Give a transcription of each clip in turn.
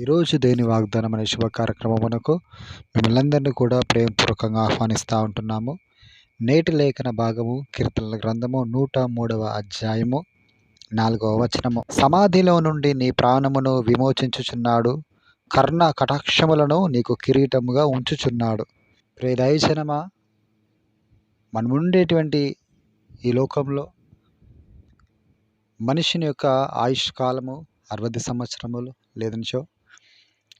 ఈరోజు దేని వాగ్దానం అనే శుభ కార్యక్రమమునకు మిమ్మల్ని అందరినీ కూడా ప్రేమపూర్వకంగా ఆహ్వానిస్తూ ఉంటున్నాము. నేటి లేఖన భాగము కీర్తనల గ్రంథము నూట మూడవ అధ్యాయము నాలుగవ వచనము. సమాధిలో నుండి నీ ప్రాణమును విమోచించుచున్నాడు. కర్ణ కటాక్షములను నీకు కిరీటముగా ఉంచుచున్నాడు. ప్రేదయచనమా మనం ఉండేటువంటి ఈ లోకంలో మనిషిని యొక్క ఆయుష్ కాలము అరవై సంవత్సరములు లేదనిచో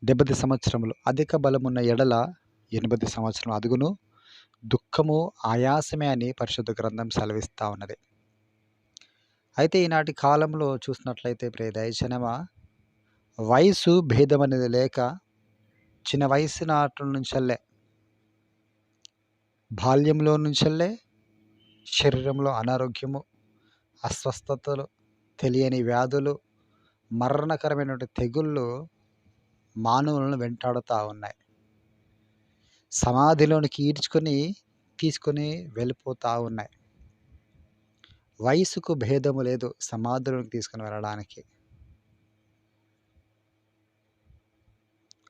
డెబ్బై సంవత్సరములు అధిక బలమున్న ఎడల ఎనిమిది సంవత్సరం అదుగును. దుఃఖము ఆయాసమే అని పరిశుద్ధ గ్రంథం సెలవిస్తూ ఉన్నది. అయితే ఈనాటి కాలంలో చూసినట్లయితే ప్రే దయచనమా వయసు భేదం అనేది లేక చిన్న వయసు నాటి నుంచల్లే బాల్యంలో నుంచల్లే శరీరంలో అనారోగ్యము అస్వస్థతలు తెలియని వ్యాధులు మరణకరమైనటువంటి తెగుళ్ళు మానవులను వెంటాడుతూ ఉన్నాయి. సమాధిలోనికి ఈడ్చుకొని తీసుకొని వెళ్ళిపోతూ ఉన్నాయి. వయసుకు భేదము లేదు సమాధిలోనికి తీసుకుని వెళ్ళడానికి.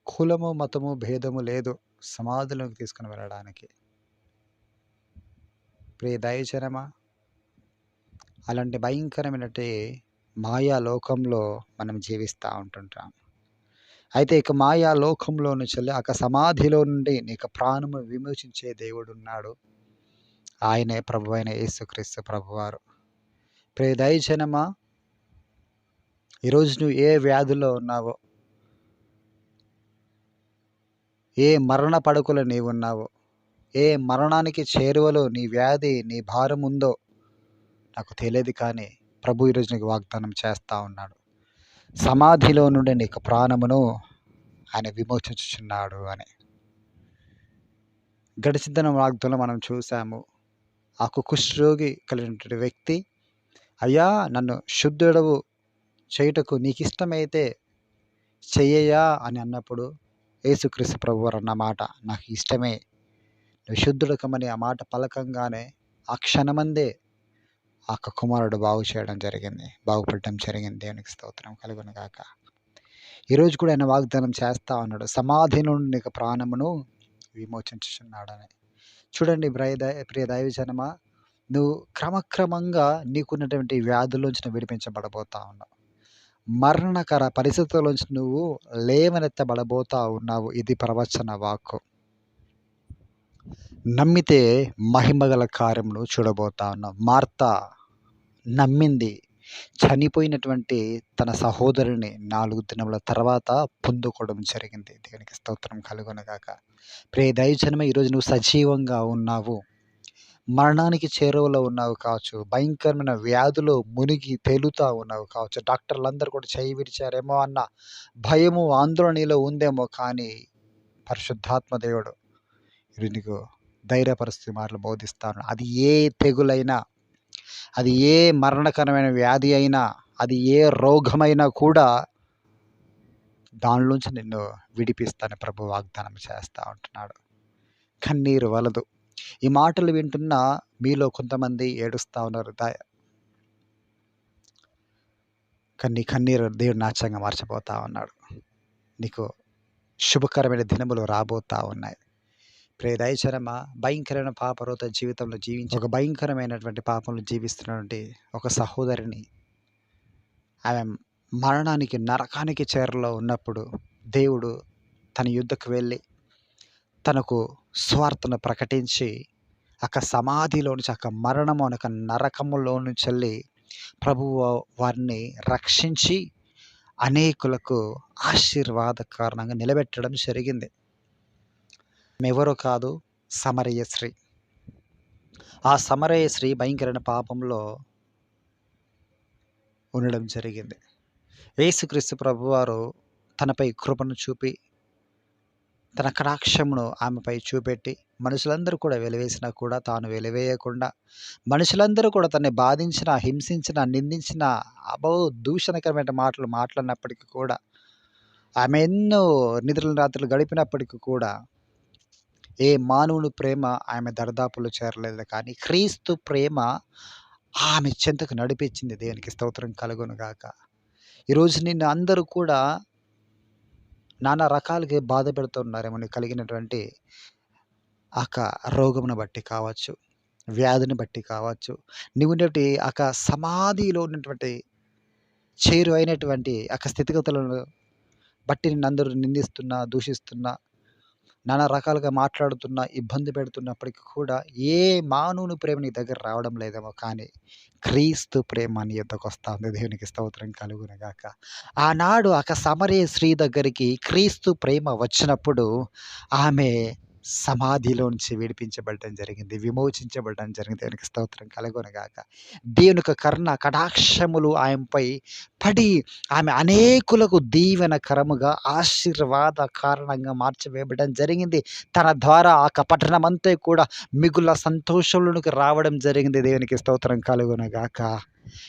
కులము మతము భేదము లేదు సమాధిలోకి తీసుకుని వెళ్ళడానికి. ప్రియ దయచరమా అలాంటి భయంకరమైనటువంటి మాయా లోకంలో మనం జీవిస్తూ ఉంటుంటాం. అయితే ఇక మాయా లోకంలో నుంచి ఆ సమాధిలో నుండి నీకు ప్రాణము విమోచించే దేవుడు ఉన్నాడు ఆయనే ప్రభు అయిన యేసుక్రీస్తు ప్రభువారు. ప్రియ దయజనమా ఈరోజు నువ్వు ఏ వ్యాధుల్లో ఉన్నావో ఏ మరణ పడుకులు నీవున్నావో ఏ మరణానికి చేరువలో నీ వ్యాధి నీ భారం ఉందో నాకు తెలియదు కానీ ప్రభు ఈరోజు నీకు వాగ్దానం చేస్తూ ఉన్నాడు. సమాధిలో నుండి నీకు ప్రాణమును ఆయన విమోచించుచున్నాడు అని. గడిచిన వాగ్దంలో మనం చూసాము ఆ కుష్ఠరోగి కలిగినటువంటి వ్యక్తి అయ్యా నన్ను శుద్ధుడవు చేయుటకు నీకు ఇష్టమైతే చెయ్యయా అని అన్నప్పుడు యేసుక్రీస్తు ప్రభు అన్న మాట నాకు ఇష్టమే. నువ్వు శుద్ధుడకమని ఆ మాట పలకంగానే ఆ క్షణమందే ఆ కుమారుడు బాగు చేయడం జరిగింది. బాగుపడటం జరిగింది. దేవునికి స్తోత్రం కలుగును గాక. ఈరోజు కూడా ఆయన వాగ్దానం చేస్తా ఉన్నాడు. సమాధి నుండి నీకు ప్రాణమును విమోచించుచున్నాడని. చూడండి ప్రియ ప్రియ దైవజనమా నువ్వు క్రమక్రమంగా నీకున్నటువంటి వ్యాధుల్లోంచి నువ్వు విడిపించబడబోతా ఉన్నావు. మరణకర పరిస్థితుల్లోంచి నువ్వు లేవనెత్తబడబోతా ఉన్నావు. ఇది ప్రవచన వాక్కు. నమ్మితే మహిమగల కార్యములు చూడబోతా ఉన్నాం. మార్త నమ్మింది చనిపోయినటువంటి తన సహోదరుని నాలుగు దినముల తర్వాత పొందుకోవడం జరిగింది. దేవునికి స్తోత్రం కలుగునగాక. ప్రే దైవజనమే ఈరోజు నువ్వు సజీవంగా ఉన్నావు. మరణానికి చేరువలో ఉన్నావు కావచ్చు. భయంకరమైన వ్యాధులు మునిగి తేలుతా ఉన్నావు కావచ్చు. డాక్టర్లు అందరూ కూడా చేయి విరిచారేమో అన్న భయము ఆందోళనలో ఉందేమో కానీ పరిశుద్ధాత్మ దేవుడు నీకు ధైర్యపరిస్థితి మాటలు బోధిస్తాను. అది ఏ తెగులైనా అది ఏ మరణకరమైన వ్యాధి అయినా అది ఏ రోగమైనా కూడా దానిలోంచి నిన్ను విడిపిస్తాను ప్రభు వాగ్దానం చేస్తూ ఉంటున్నాడు. కన్నీరు వలదు. ఈ మాటలు వింటున్న మీలో కొంతమంది ఏడుస్తూ ఉన్నారు. దా కన్నీ కన్నీరు దేవుడు నాచంగా మార్చబోతా ఉన్నాడు. నీకు శుభకరమైన దినములు రాబోతా ఉన్నాయి. ప్రేదాయచరమ? భయంకరమైన పాపరోత జీవితంలో జీవించి ఒక భయంకరమైనటువంటి పాపంలో జీవిస్తున్నటువంటి ఒక సహోదరిని ఆమె మరణానికి నరకానికి చేరలో ఉన్నప్పుడు దేవుడు తన యుద్ధకు వెళ్ళి తనకు స్వార్థను ప్రకటించి అక్క సమాధిలో నుంచి అక్క మరణము అనక నరకములో నుంచి వెళ్ళి ప్రభువు వారిని రక్షించి అనేకులకు ఆశీర్వాద కారణంగా నిలబెట్టడం జరిగింది. ఎవరో కాదు సమరయశ్రీ. ఆ సమరయశ్రీ భయంకరమైన పాపంలో ఉండడం జరిగింది. యేసుక్రీస్తు ప్రభువారు తనపై కృపను చూపి తన కటాక్షమును ఆమెపై చూపెట్టి మనుషులందరూ కూడా వెలివేసినా కూడా తాను వెలివేయకుండా మనుషులందరూ కూడా తనని బాధించిన హింసించిన నిందించిన అబౌ దూషణకరమైన మాటలు మాట్లాడినప్పటికీ కూడా ఆమె ఎన్నో నిద్రల రాత్రులు గడిపినప్పటికీ కూడా ఏ మానవుని ప్రేమ ఆమె దర్దాపులు చేరలేదు కానీ క్రీస్తు ప్రేమ ఆమె చెంతకు నడిపించింది దేవునికి స్తోత్రం కలుగును గాక. ఈరోజు నిన్ను అందరూ కూడా నానా రకాలుగా బాధ పెడుతున్నారేమో నీకు కలిగినటువంటి ఆ రోగమును బట్టి కావచ్చు వ్యాధిని బట్టి కావచ్చు. నీవు ఉన్నటువంటి ఆ సమాధిలో ఉన్నటువంటి చేరు అయినటువంటి ఆ స్థితిగతులను బట్టి నిన్ను అందరూ నిందిస్తున్నా దూషిస్తున్నా నానా రకాలుగా మాట్లాడుతున్నా ఇబ్బంది పెడుతున్నప్పటికీ కూడా ఏ మానవుని ప్రేమ నీ దగ్గర రావడం లేదేమో కానీ క్రీస్తు ప్రేమ నీ యొద్దకు వస్తుంది. దేవునికి స్తోత్రం కలుగునగాక. ఆనాడు ఆ సమరే స్త్రీ దగ్గరికి క్రీస్తు ప్రేమ వచ్చినప్పుడు ఆమె సమాధిలో నుంచి విడిపించబడటం జరిగింది. విమోచించబడటం జరిగింది. దేవునికి స్తోత్రం కలగొనగాక. దేవుని యొక్క కర్ణ కటాక్షములు ఆమెపై పడి ఆమె అనేకులకు దీవెనకరముగా ఆశీర్వాద కారణంగా మార్చివేయబడడం జరిగింది. తన ద్వారా ఆ యొక్క పట్టణమంతా కూడా మిగుల సంతోషంలోనికి రావడం జరిగింది. దేవునికి స్తోత్రం కలుగునగాక.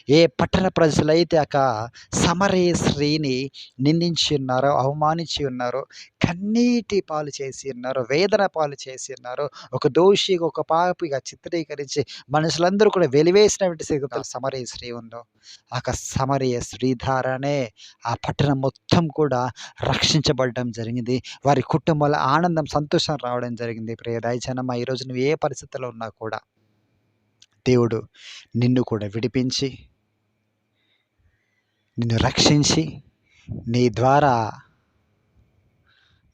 ఏ పట్టణ ప్రజలైతే అక సమరే స్త్రీని నిందించి ఉన్నారో అవమానించి ఉన్నారో కన్నీటి పాలు చేసి ఉన్నారో వేదన పాలు చేసి ఉన్నారో ఒక దోషి ఒక పాపిగా చిత్రీకరించి మనుషులందరూ కూడా వెలివేసినటువంటి స్థితిలో సమరయ స్త్రీ ఉందో ఆ సమరయ ద్వారానే ఆ పట్టణం మొత్తం కూడా రక్షించబడడం జరిగింది. వారి కుటుంబాల ఆనందం సంతోషం రావడం జరిగింది. ప్రియ దయచనమ్మ ఈరోజు నువ్వు ఏ పరిస్థితిలో ఉన్నా కూడా దేవుడు నిన్ను కూడా విడిపించి నిన్ను రక్షించి నీ ద్వారా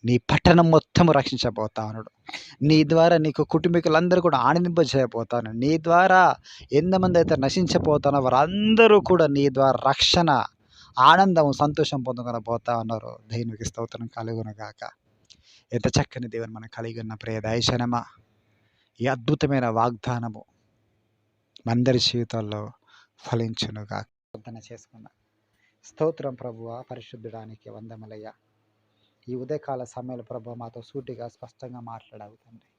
నీ పట్టణం మొత్తం రక్షించబోతా ఉన్నాడు నీ ద్వారా నీకు కుటుంబీకులందరూ కూడా ఆనందింపజేయబోతాను. నీ ద్వారా ఎంతమంది అయితే నశించబోతానో వారందరూ కూడా నీ ద్వారా రక్షణ ఆనందం సంతోషం పొందుకొని పోతా ఉన్నారు. దేవునికి స్తోత్రం కలుగునగాక. ఎంత చక్కని దేవుని మనం కలిగి ఉన్న ప్రియ దయశనమా ఈ అద్భుతమైన వాగ్దానము మందరి జీవితాల్లో ఫలించునుగా ప్రార్థన చేసుకున్నా స్తోత్రం ప్రభువ పరిశుద్ధుడానికి వందమలయ్య. ఈ ఉదయకాల సమయంలో ప్రభు మాతో సూటిగా స్పష్టంగా మాట్లాడావు తండ్రి.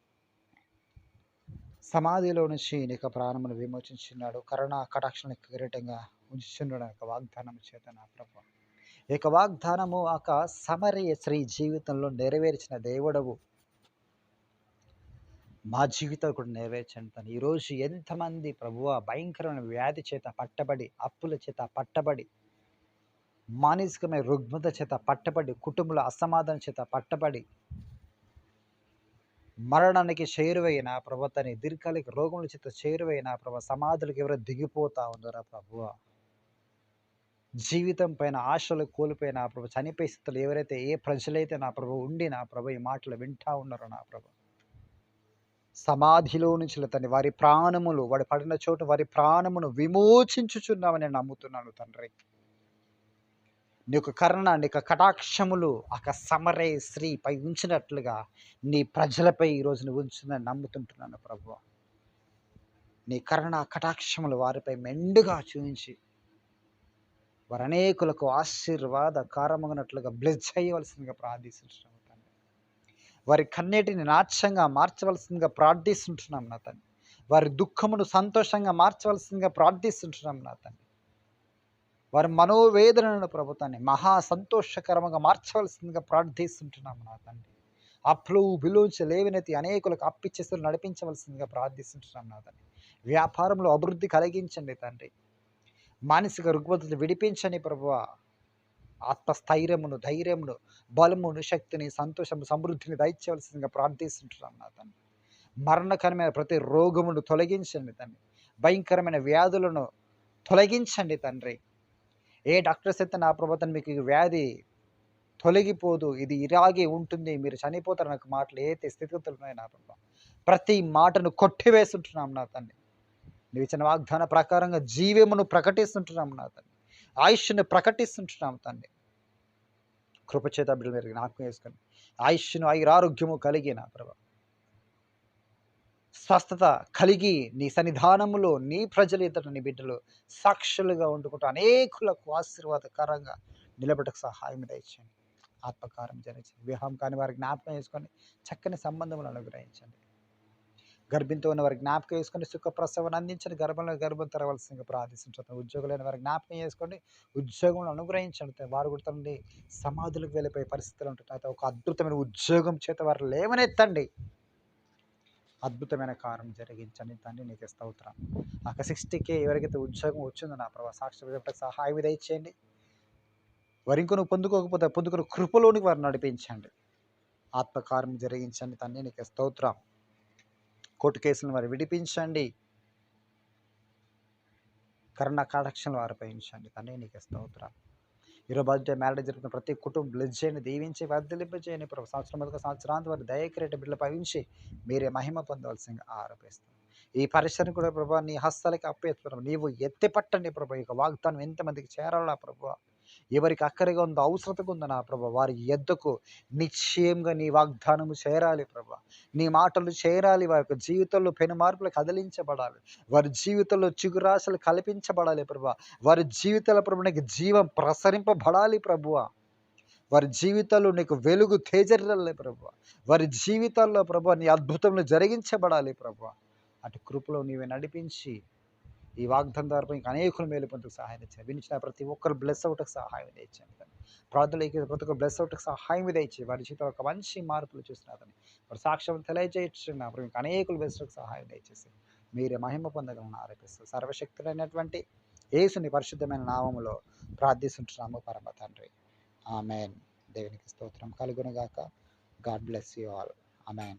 సమాధిలో నుంచి నీకు ప్రాణమును విమోచించున్నాడు కరోనా కటాక్షణ కిరీటంగా ఉంచున్నాడు యొక్క వాగ్దానం చేత నా ప్రభు ఇక వాగ్దానము ఒక సమరయ స్త్రీ జీవితంలో నెరవేర్చిన దేవుడవు. మా జీవితాలు కూడా నెరవేర్చండి తను ఈరోజు ఎంతమంది ప్రభువ భయంకరమైన వ్యాధి చేత పట్టబడి అప్పుల చేత పట్టబడి మానసికమైన రుగ్మత చేత పట్టబడి కుటుంబంలో అసమాధానం చేత పట్టబడి మరణానికి చేరువైన తన దీర్ఘకాలిక రోగముల చేత చేరువైన ప్రభు సమాధులకు ఎవరో దిగిపోతా ఉన్నారా ప్రభు? జీవితం పైన ఆశలు కోల్పోయిన ప్రభు చనిపోయే స్థితిలో ఎవరైతే ఏ ప్రజలైతే నా ప్రభు ఉండి నా ప్రభు ఈ మాటలు వింటా ఉన్నారో నా ప్రభు. సమాధిలో నుంచి తండ్రి వారి ప్రాణములు వాడి పడిన చోటు వారి ప్రాణమును విమోచించుచున్నామని నేను నమ్ముతున్నాను తండ్రి. నీ యొక్క కరుణ నీ యొక్క కటాక్షములు ఒక సమరే స్త్రీ పై ఉంచినట్లుగా నీ ప్రజలపై ఈరోజు నువ్వు ఉంచుదని నమ్ముతుంటున్నాను ప్రభు. నీ కరుణ కటాక్షములు వారిపై మెండుగా చూపించి వారు అనేకులకు ఆశీర్వాద కారమగినట్లుగా బ్లెజ్ చేయవలసిందిగా ప్రార్థిస్తున్నాం తండ్రి. వారి కన్నీటిని నాట్యంగా మార్చవలసిందిగా ప్రార్థిస్తుంటున్నాం నా తండ్రి. వారి దుఃఖమును సంతోషంగా మార్చవలసిందిగా ప్రార్థిస్తుంటున్నాం నా తండ్రి. వారి మనోవేదనను ప్రభుత్వాన్ని మహా సంతోషకరంగా మార్చవలసిందిగా ప్రార్థిస్తుంటున్నాము నా తండ్రి. అప్పులు బిలోంచి లేవినతి అనేకులకు అప్పిచ్చేస్తులు నడిపించవలసిందిగా ప్రార్థిస్తుంటున్నాం నా తండ్రి. వ్యాపారంలో అభివృద్ధి కలిగించండి తండ్రి. మానసిక రుగ్మతలు విడిపించండి ప్రభువ. ఆత్మస్థైర్యమును ధైర్యమును బలమును శక్తిని సంతోషము సమృద్ధిని దయచేవలసిందిగా ప్రార్థిస్తుంటున్నాం నా తండ్రి. మరణకరమైన ప్రతి రోగమును తొలగించండి తండ్రి. భయంకరమైన వ్యాధులను తొలగించండి తండ్రి. ఏ డాక్టర్స్ అయితే నా ప్రభుత్వం మీకు ఈ వ్యాధి తొలగిపోదు ఇది ఇలాగే ఉంటుంది మీరు చనిపోతారు నాకు మాటలు ఏతే స్థితిగతులు ఉన్నాయి నా ప్రభావ ప్రతి మాటను కొట్టివేస్తుంటున్నాం నా తండ్రి. నువ్వు ఇచ్చిన వాగ్దాన ప్రకారంగా జీవమును ప్రకటిస్తుంటున్నాం నా తండ్రి. ఆయుష్ను ప్రకటిస్తుంటున్నాం తండ్రి. కృపచేత బిడ్డలు మీరు జ్ఞాపకం చేసుకొని ఆయుష్ను ఆయురారోగ్యము కలిగి నా ప్రభా స్వస్థత కలిగి నీ సన్నిధానములో నీ ప్రజలు ఇద్దరు నీ బిడ్డలు సాక్షులుగా వండుకుంటూ అనేకులకు ఆశీర్వాదకరంగా నిలబడకు సహాయం దయచేయండి. ఆత్మకారం జరిగించండి వివాహం కాని వారి జ్ఞాపకం వేసుకొని చక్కని సంబంధములు అనుగ్రహించండి. గర్భింతో ఉన్న వారి జ్ఞాపకం చేసుకొని సుఖప్రసవం అందించండి. గర్భంలో గర్భం తెరవలసిందిగా ప్రార్థిస్తుంటారు. ఉద్యోగులైన వారి జ్ఞాపకం చేసుకోండి ఉద్యోగంలో అనుగ్రహించండి. వారు కూడా తండ్రి సమాధులకు వెళ్ళిపోయే పరిస్థితులు అయితే ఒక అద్భుతమైన ఉద్యోగం చేత వారు లేవనెత్తండి. అద్భుతమైన కార్యం జరిగించండి తండ్రి నీకు స్తోత్రం. ఒక సిక్స్టీకే ఎవరికైతే ఉద్యోగం వచ్చిందో నా ప్రభావ సాక్షి సహాయం దయచేయండి వారు వారి ఇంకొని పొందుకోకపోతే పొందుకున్న కృపలోనికి వారు నడిపించండి. ఆత్మకార్యం జరిగించండి తండ్రి నీకు స్తోత్రం. కోర్టు కేసులను వారు విడిపించండి. కరుణ కాటాక్షలు వారు ఉంచండి తండ్రి నీకు స్తోత్రం. ఈరోజు బర్త్డే మ్యారేజ్ జరుగుతున్న ప్రతి కుటుంబం బ్లెస్ చేయండి దీవించి వర్ధలింపజేయని ప్రభు. సంవత్సరం మొదటి సంవత్సరాంతి వారి దయక్రియట బిడ్డలు పవించి మీరే మహిమ పొందవలసిందిగా ఆరోపిస్తుంది ఈ పరిసరం కూడా ప్రభు నీ హస్తాలకి అప్పేస్తున్నాం నీవు ఎత్తి పట్టండి ప్రభు యొక్క వాగ్దానం ఎంతమందికి చేరాలా ప్రభు? ఎవరికి అక్కడిగా ఉందో అవసరతగా ఉందో నా ప్రభు వారి ఎద్దకు నిశ్చయంగా నీ వాగ్దానము చేరాలి ప్రభు. నీ మాటలు చేరాలి వారి యొక్క జీవితంలో పెను మార్పులు కదిలించబడాలి. వారి జీవితంలో చిగురాశలు కల్పించబడాలి ప్రభు. వారి జీవితాల ప్రభు నీకు జీవం ప్రసరింపబడాలి ప్రభువ. వారి జీవితాల్లో నీకు వెలుగు తేజరలే ప్రభు. వారి జీవితాల్లో ప్రభు నీ అద్భుతంలో జరిగించబడాలి ప్రభు. అటు కృపలో నీవే నడిపించి ఈ వాగ్దానం ద్వారా ఇంకా అనేకులు మేలు పొందుకు సహాయం ఇచ్చాను వినిచిన ప్రతి ఒక్కరు బ్లెస్ అవుట్కి సహాయం ఇచ్చాను ప్రార్థనలకి ప్రతి ఒక్కరు బ్లెస్ అవుట్కి సహాయం ఇచ్చి వారి జీవితంలో ఒక మంచి మార్పులు చూస్తున్నారు వారి సాక్ష్యం తెలియజేస్తున్నా ఇంకా అనేకులు బెస్ట్కి సహాయం దయచేసి మీరే మహిమ పొందగలను ఆరోపిస్తారు సర్వశక్తులైనటువంటి యేసుని పరిశుద్ధమైన నామములో ప్రార్థిస్తుంటున్నాము. పరమ తండ్రి. ఆమెన్. దేవునికి స్తోత్రం కలుగునుగాక God bless you all amen.